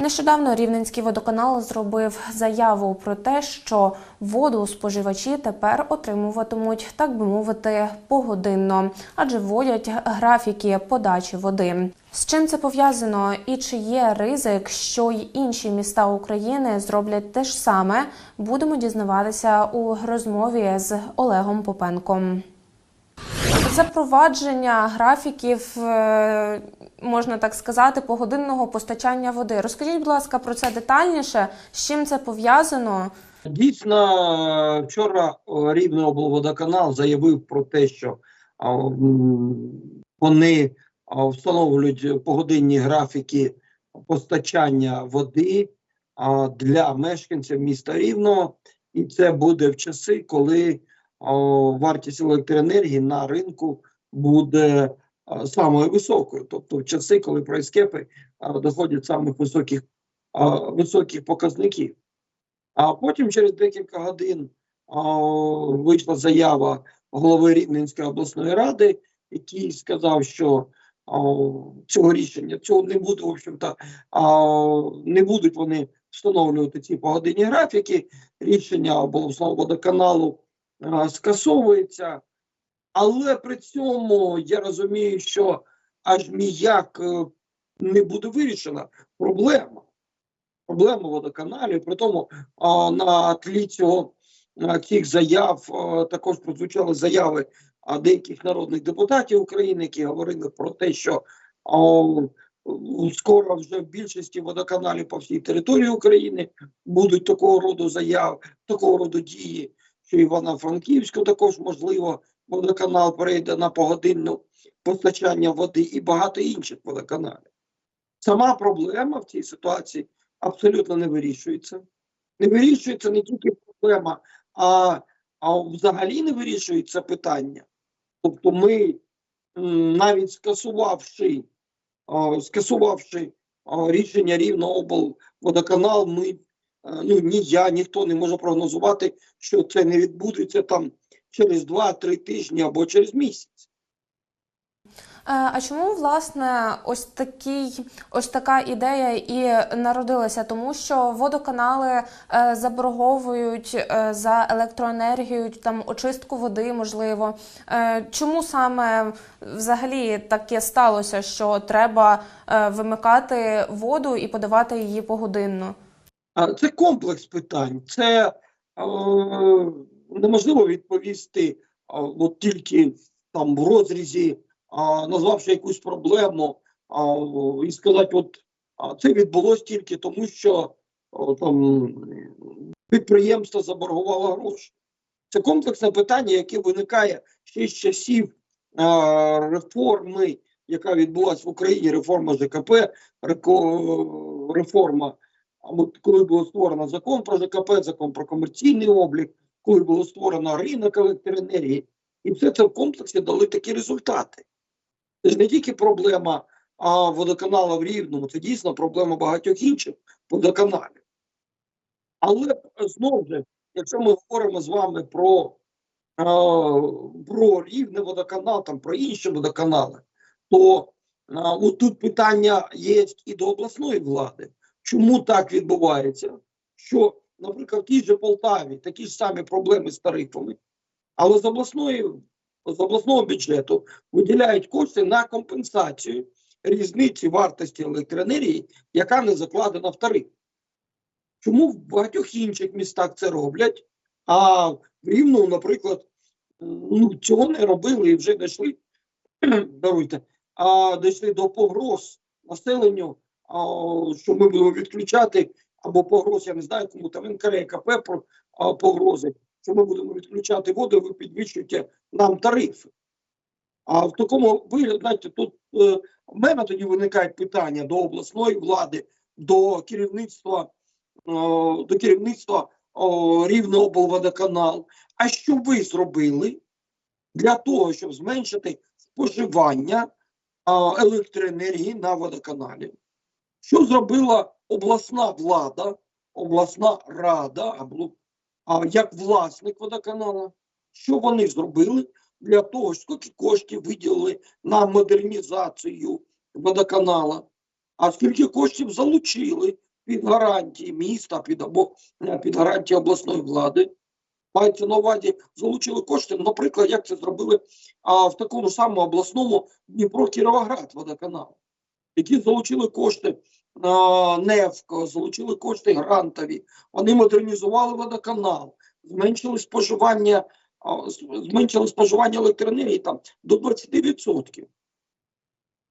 Нещодавно Рівненський водоканал зробив заяву про те, що воду споживачі тепер отримуватимуть, так би мовити, погодинно, адже вводять графіки подачі води. З чим це пов'язано і чи є ризик, що й інші міста України зроблять те ж саме, будемо дізнаватися у розмові з Олегом Попенком. Запровадження графіків, е, можна так сказати, погодинного постачання води. Розкажіть, будь ласка, про це детальніше. З чим це пов'язано? Дійсно, вчора Рівний облводоканал заявив про те, що вони встановлюють погодинні графіки постачання води для мешканців міста Рівного, і це буде в часи, коли вартість електроенергії на ринку буде самою високою, тобто в часи, коли прайскепи а, доходять самих високих, високих показників. А потім через декілька годин вийшла заява голови Рівненської обласної ради, який сказав, що цього рішення цього не буде, в общем-то, не будуть вони встановлювати ці погодинні графіки. Рішення обласного водоканалу скасовується. Але при цьому я розумію, що аж ніяк е, не буде вирішена проблема проблему водоканалів. При тому на тлі цього цих заяв також прозвучали заяви деяких народних депутатів України, які говорили про те, що скоро вже в більшості водоканалів по всій території України будуть такого роду заяв, такого роду дії, що Івано-Франківську також можливо водоканал перейде на погодинне постачання води і багато інших водоканалів. Сама проблема в цій ситуації абсолютно не вирішується. Не вирішується не тільки проблема, а, а взагалі не вирішується питання. Тобто, ми навіть скасувавши, скасувавши рішення Рівного облводоканал, ми ну ні я, ніхто не може прогнозувати, що це не відбудеться там через 2-3 тижні або через місяць. Е, А чому власне ось такий, ось така ідея і народилася? Тому що водоканали е, заборговують е, за електроенергію, там очистку води, можливо. Е, Чому саме взагалі таке сталося, що треба е, вимикати воду і подавати її погодинно? Це комплекс питань. Це е, неможливо відповісти от тільки там в розрізі, назвавши якусь проблему, і сказати, от це відбулося тільки тому, що там підприємство заборгувало гроші. Це комплексне питання, яке виникає ще з часів а, реформи, яка відбулася в Україні, реформа ЖКП, реформа коли було створено закон про ЖКП, закон про комерційний облік, коли було створено ринок електроенергії, і все це в комплексі дали такі результати. Це ж не тільки проблема а, водоканала в Рівному, це дійсно проблема багатьох інших водоканалів. Але знову ж, якщо ми говоримо з вами про, про рівне водоканал, там про інші водоканали, то тут питання є і до обласної влади. Чому так відбувається? Що, наприклад, в тій же Полтаві такі ж самі проблеми з тарифами, але з обласної з обласного бюджету виділяють кошти на компенсацію різниці вартості електроенергії, яка не закладена в тариф. Чому в багатьох інших містах це роблять, а в Рівному, наприклад, ну, цього не робили і вже дійшли, даруйте, а дійшли до погроз населенню що ми будемо відключати або погроз, я не знаю, кому там НКРКП про погрози, що ми будемо відключати воду, ви підвищуєте нам тарифи. А в такому вигляді, знаєте, тут е, в мене тоді виникають питання до обласної влади, до керівництва, е, до керівництва о, Рівного облводоканал. А що ви зробили для того, щоб зменшити споживання електроенергії на водоканалі? Що зробила обласна влада, обласна рада, а, як власник водоканалу? Що вони зробили для того, скільки коштів виділили на модернізацію водоканала, а скільки коштів залучили під гарантії міста, під або е, під гарантії обласної влади. Мається на увазі, залучили кошти, наприклад, як це зробили а, в такому самому обласному Дніпро Кіровоград водоканал, які залучили кошти НЕФКО, залучили кошти грантові, вони модернізували водоканал, зменшили споживання, зменшили споживання електроенергії там до 20%.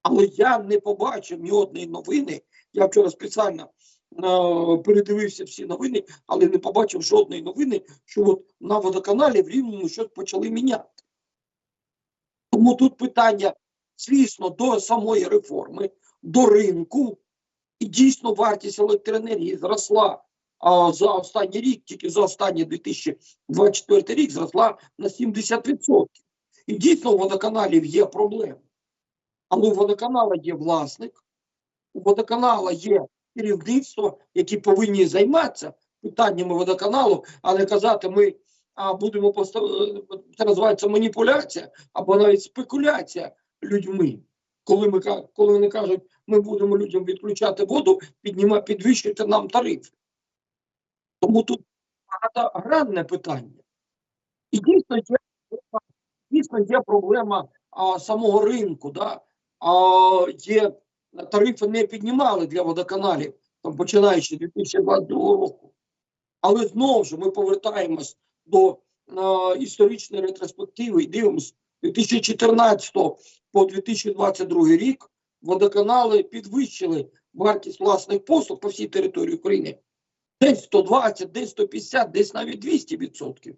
Але я не побачив ні одної новини. Я вчора спеціально е, передивився всі новини, але не побачив жодної новини, що от на водоканалі в Рівному щось почали міняти. Тому тут питання, звісно, до самої реформи, до ринку, і дійсно вартість електроенергії зросла а, за останній рік, тільки за останній 2024 рік зросла на 70%. І дійсно у водоканалів є проблеми. Але у водоканала є власник, у водоканала є керівництво, які повинні займатися питаннями водоканалу, а не казати, ми а, будемо постав... це називається маніпуляція або навіть спекуляція людьми. Коли ми коли вони кажуть, ми будемо людям відключати воду, підніма, підвищуйте нам тарифи. Тому тут багатогранне питання. І дійсно є, дійсно є проблема а, самого ринку. Да? А, є тарифи не піднімали для водоканалів, там, починаючи з 2022 року. Але знову ж ми повертаємось до а, історичної ретроспективи і дивимося, 2014 по 2022 рік водоканали підвищили вартість власних послуг по всій території України десь 120, десь 150, десь навіть 200 відсотків.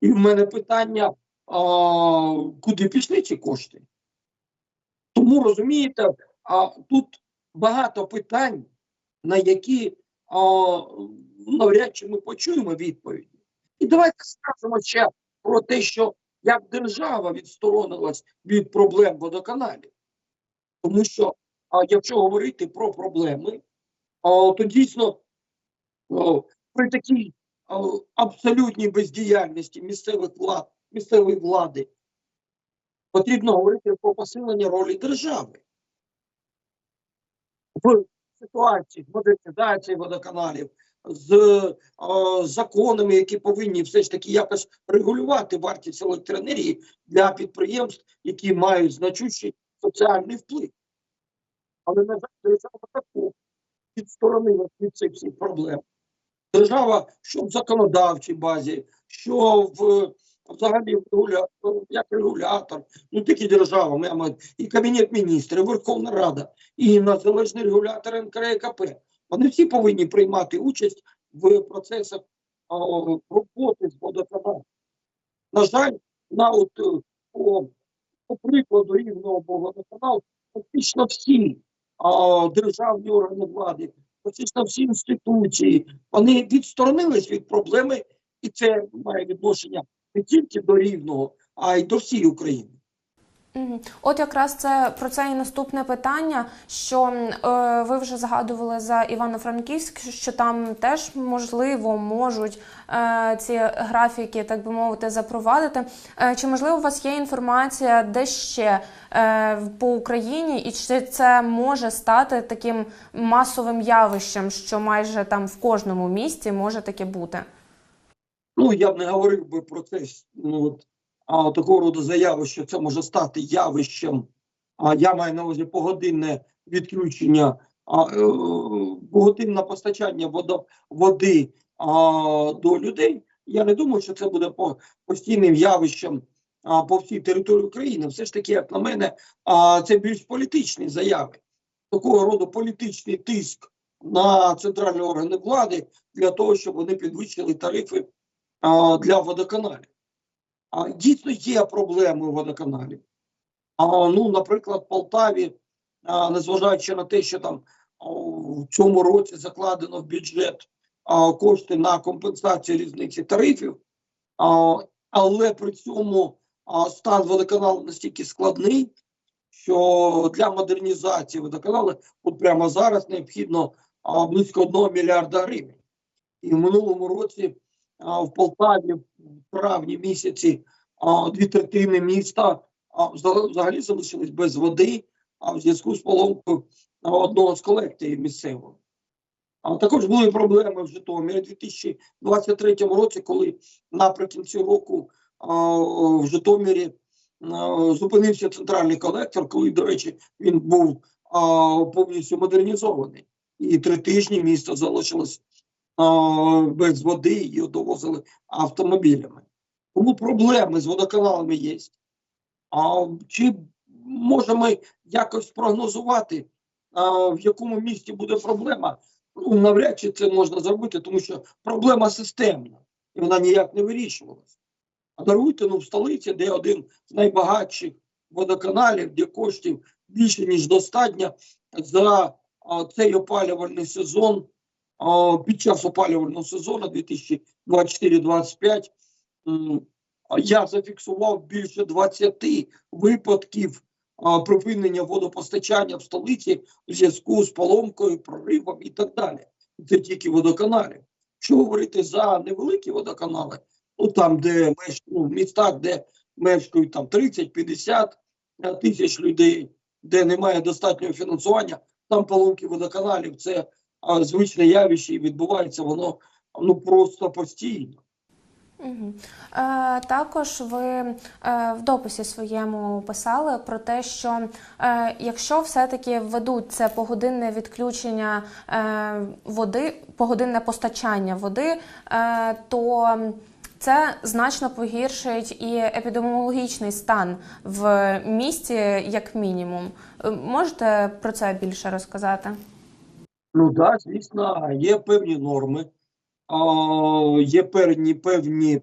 І в мене питання, а, куди пішли ці кошти? Тому розумієте, а, тут багато питань, на які а, навряд чи ми почуємо відповіді. І давайте скажемо ще про те, що як держава відсторонилась від проблем водоканалів. Тому що, а, якщо говорити про проблеми, а, то дійсно о, при такій о, абсолютній бездіяльності місцевих влад, місцевої влади потрібно говорити про посилення ролі держави в ситуації з модернізацією водоканалів, з о, законами, які повинні все ж таки якось регулювати вартість електроенергії для підприємств, які мають значущий соціальний вплив. Але на жаль, держава таку відсторонилась від цих всіх проблем. Держава, що в законодавчій базі, що в взагалі як регулятор, ну тільки держава, маємо і Кабінет міністрів, Верховна Рада, і незалежний регулятор НКРЕКП. Вони всі повинні приймати участь в процесах о, роботи з водоканалом. На жаль, на от е, по, по прикладу рівного водоканалу фактично всі а, державні органи влади, фактично всі інституції, вони відсторонились від проблеми, і це має відношення не тільки до рівного, а й до всієї України. От якраз це про це і наступне питання. Що е, ви вже згадували за Івано-Франківськ, що там теж можливо можуть е, ці графіки, так би мовити, запровадити. Е, чи можливо у вас є інформація, де ще е, по Україні, і чи це може стати таким масовим явищем, що майже там в кожному місті може таке бути? Ну, я б не говорив би про це ну, от, такого роду заяви, що це може стати явищем. А я маю на увазі погодинне відключення, а, е, погодинне постачання водо, води а, до людей. Я не думаю, що це буде по, постійним явищем а, по всій території України. Все ж таки, як на мене, а, це більш політичні заяви. Такого роду політичний тиск на центральні органи влади для того, щоб вони підвищили тарифи а, для водоканалів. Дійсно є проблеми у водоканалів. А, ну, наприклад, в Полтаві, незважаючи на те, що там в цьому році закладено в бюджет кошти на компенсацію різниці тарифів, але при цьому стан водоканалу настільки складний, що для модернізації водоканалу от прямо зараз необхідно близько 1 мільярда гривень. І в минулому році в Полтаві в травні місяці дві третини міста взагалі залишились без води, в зв'язку з поломкою одного з колекторів місцевого. А також були проблеми в Житомирі у 2023 році, коли наприкінці року в Житомирі зупинився центральний колектор, коли, до речі, він був повністю модернізований. І три тижні місто залишилось без води, її довозили автомобілями. Тому проблеми з водоканалами є. А чи можемо якось прогнозувати, а, в якому місті буде проблема? Ну, навряд чи це можна зробити, тому що проблема системна, і вона ніяк не вирішувалася. А даруйте, ну в столиці, де один з найбагатших водоканалів, де коштів більше, ніж достатньо за а, цей опалювальний сезон, під час опалювального сезону 2024-2025, я зафіксував більше 20 випадків припинення водопостачання в столиці в зв'язку з поломкою, проривом і так далі. Це тільки водоканалі. Якщо говорити за невеликі водоканали, ну там, де ну, в містах, де мешкають там 30-50 е, тисяч людей, де немає достатнього фінансування, там поломки водоканалів це звичне явище і відбувається воно ну просто постійно. Е, також ви е, в дописі своєму писали про те, що е, якщо все-таки введуть це погодинне відключення води, погодинне постачання води, то це значно погіршить і епідеміологічний стан в місті, як мінімум. Можете про це більше розказати? Ну так, звісно, є певні норми, є певні, певні,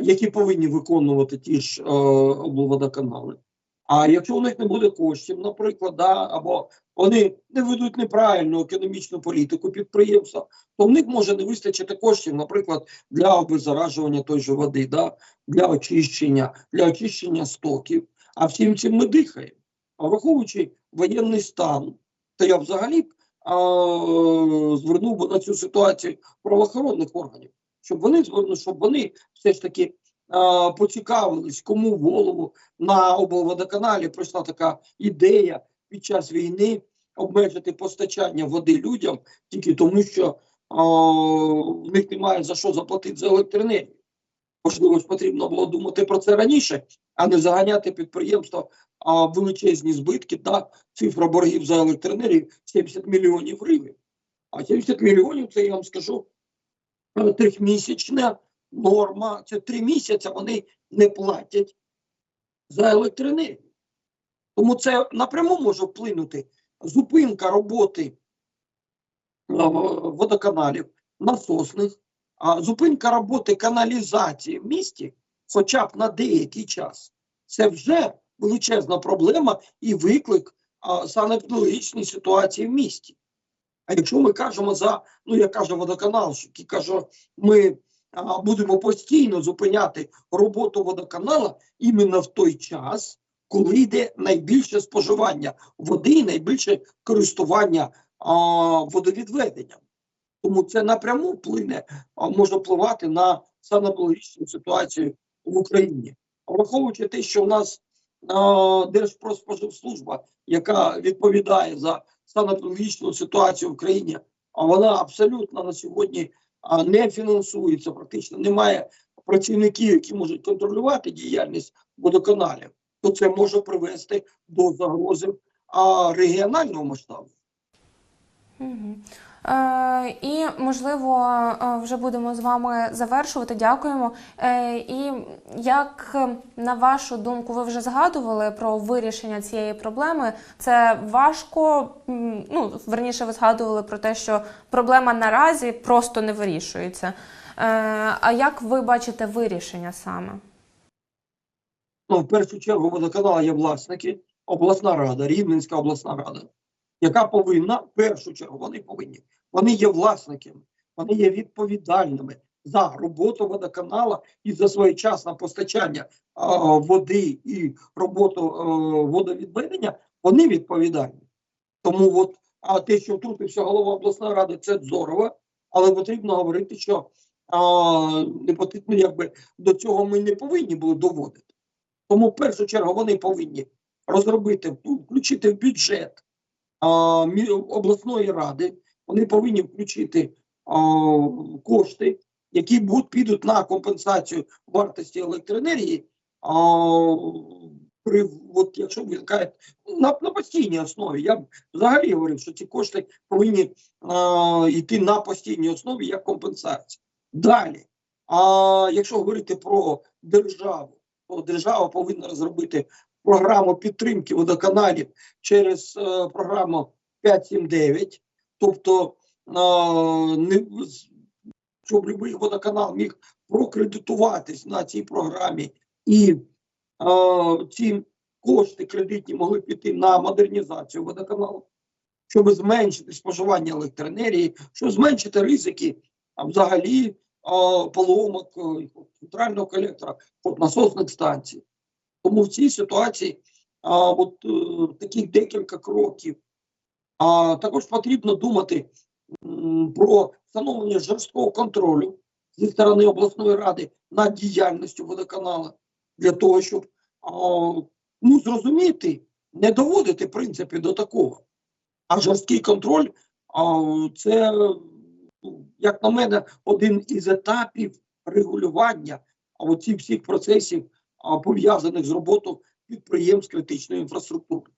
які повинні виконувати ті ж облводоканали. А якщо у них не буде коштів, наприклад, да, або вони не ведуть неправильну економічну політику підприємства, то в них може не вистачити коштів, наприклад, для обеззаражування той же води, да, для очищення, для очищення стоків. А всім цим ми дихаємо. А враховуючи воєнний стан, то я взагалі звернув би на цю ситуацію правоохоронних органів, щоб вони звернули, щоб вони все ж таки поцікавились, кому в голову на облводоканалі прийшла така ідея під час війни обмежити постачання води людям тільки тому, що в них немає за що заплатити за електроенергію. Можливо, потрібно було думати про це раніше, а не заганяти підприємство а, величезні збитки та цифра боргів за електроенергію 70 мільйонів гривень. А 70 мільйонів це я вам скажу е, трьохмісячна норма. Це три місяці вони не платять за електроенергію. Тому це напряму може вплинути зупинка роботи е, водоканалів, насосних, зупинка роботи каналізації в місті, хоча б на деякий час. Це вже величезна проблема і виклик а, санепідологічної ситуації в місті. А якщо ми кажемо за, ну як каже водоканал, який каже, ми а, будемо постійно зупиняти роботу водоканала іменно в той час, коли йде найбільше споживання води і найбільше користування а, водовідведенням. Тому це напряму вплине, а, може впливати на санепідологічну ситуацію в Україні. Враховуючи те, що в нас а, Держпродспоживслужба, яка відповідає за санепідологічну ситуацію в країні, а вона абсолютно на сьогодні не фінансується, практично немає працівників, які можуть контролювати діяльність водоканалів, то це може привести до загрози регіонального масштабу. Угу. Е, і можливо е, вже будемо з вами завершувати. Дякуємо. Е, і як на вашу думку, ви вже згадували про вирішення цієї проблеми? Це важко. Ну верніше, ви згадували про те, що проблема наразі просто не вирішується. А як ви бачите вирішення саме? Ну, в першу чергу водоканала є власники, обласна рада, Рівненська обласна рада, яка повинна, в першу чергу, вони повинні, вони є власниками, вони є відповідальними за роботу водоканала і за своєчасне постачання води і роботу а, водовідведення, вони відповідальні. Тому от, а те, що втрутився голова обласної ради, це здорово, але потрібно говорити, що а, не потрібно, якби до цього ми не повинні були доводити. Тому в першу чергу вони повинні розробити, ну, включити в бюджет обласної ради вони повинні включити кошти, які підуть на компенсацію вартості електроенергії. Якщо виникає на, на постійній основі, я б взагалі говорив, що ці кошти повинні йти на постійній основі як компенсація. Далі, якщо говорити про державу, то держава повинна розробити програму підтримки водоканалів через е, програму 579, тобто е, щоб будь-який водоканал міг прокредитуватись на цій програмі, і е, ці кошти кредитні могли піти на модернізацію водоканалу, щоб зменшити споживання електроенергії, щоб зменшити ризики а взагалі поломок центрального колектора, насосних станцій. Тому в цій ситуації а, от, е, таких декілька кроків. А також потрібно думати м, про встановлення жорсткого контролю зі сторони обласної ради над діяльністю водоканалу для того, щоб а, ну, зрозуміти, не доводити в принципі до такого. А жорсткий контроль а, це, ну, як на мене, один із етапів регулювання а, оці всіх процесів, пов'язаних з роботою підприємств критичної інфраструктури.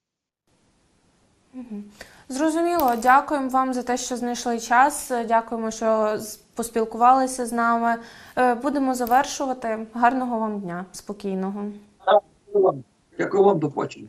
Зрозуміло, дякуємо вам за те, що знайшли час. Дякуємо, що поспілкувалися з нами. Е, Будемо завершувати. Гарного вам дня, спокійного. Дякую вам. Дякую вам, до побачення.